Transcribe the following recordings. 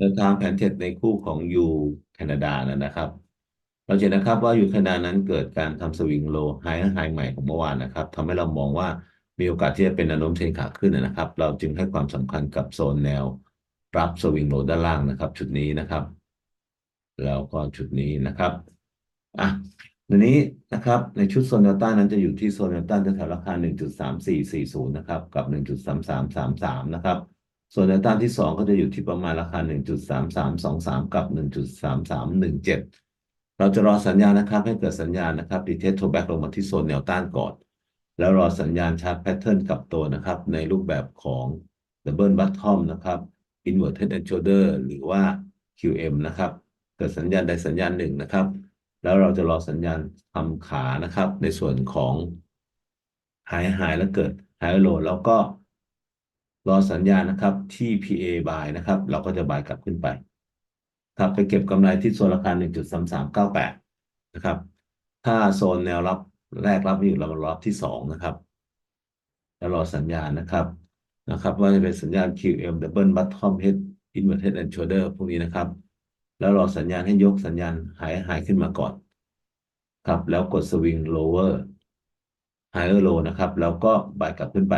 เดินทางแผนเทรดในคู่ของยูแคนาดานะครับ เราเห็นนะครับว่ายูแคนาดานั้นเกิดการทำสวิงโลไฮไฮใหม่ของเมื่อวานนะครับทำให้เรามองว่ามีโอกาสที่จะเป็นแนวโน้มเทรนขาขึ้นนะครับ เราจึงให้ความสำคัญกับโซนแนวรับสวิงโลด้านล่างนะครับ ชุดนี้นะครับ แล้วก็ชุดนี้นะครับอะในนี้นะครับในชุดโซนแนวต้านนั้นจะอยู่ที่โซนแนวต้านแถวราคา 1.3440 นะครับ กับ 1.3333 นะครับ ส่วนแนวต้านที่2ก็จะอยู่ที่ประมาณราคา 1.3323 กับ 1.3317 เราจะรอสัญญาณนะครับให้เกิดสัญญาณนะครับดีเทสโทแบ็กลงมาที่โซนแนวต้านก่อน แล้วรอสัญญาณชาร์ตแพทเทิร์นกลับตัวนะครับ ในรูปแบบของ Double Bottom นะครับ Inverted and Shoulder หรือว่า QM นะครับ เกิดสัญญาณใดสัญญาณหนึ่งนะครับ แล้วเราจะรอสัญญาณทำขานะครับ ในส่วนของ High High แล้วเกิด High Low แล้วก็ รอสัญญาณนะครับที่ PA buy นะครับ เราก็จะ buy กลับขึ้นไป ครับไปเก็บกำไรที่โซนราคา 1.3398 นะครับ ถ้าโซนแนวรับแรกรับอยู่เรามารอบที่ 2 นะครับ แล้วรอสัญญาณนะครับนะครับ ว่าจะเป็นสัญญาณ QM Double Bottom Head Inverted and Shoulder พวกนี้นะครับ แล้วรอสัญญาณให้ยกสัญญาณหายหายขึ้นมาก่อน ครับ แล้วกดสวิง lower higher low นะครับ แล้วก็บายกลับขึ้นไป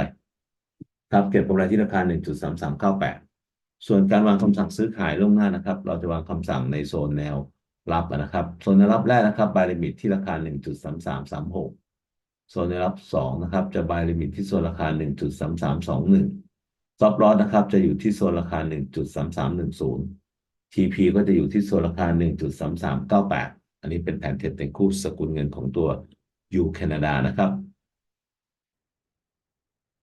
ครับเก็บกำไรที่ราคา 1.3398 ส่วนการวางคำสั่งซื้อขายล่วงหน้านะครับ เราจะวางคำสั่งในโซนแนวรับนะครับ โซนแนวรับแรกนะครับ buy limit ที่ราคา 1.3336 โซนแนวรับ 2 นะครับ จะ buy limit ที่โซนราคา 1.3321 stop loss นะครับ จะอยู่ที่โซนราคา 1.3310 TP ก็จะอยู่ที่โซนราคา 1.3398 อันนี้เป็นแผนเทรดในคู่สกุลเงินของตัว U แคนาดานะครับ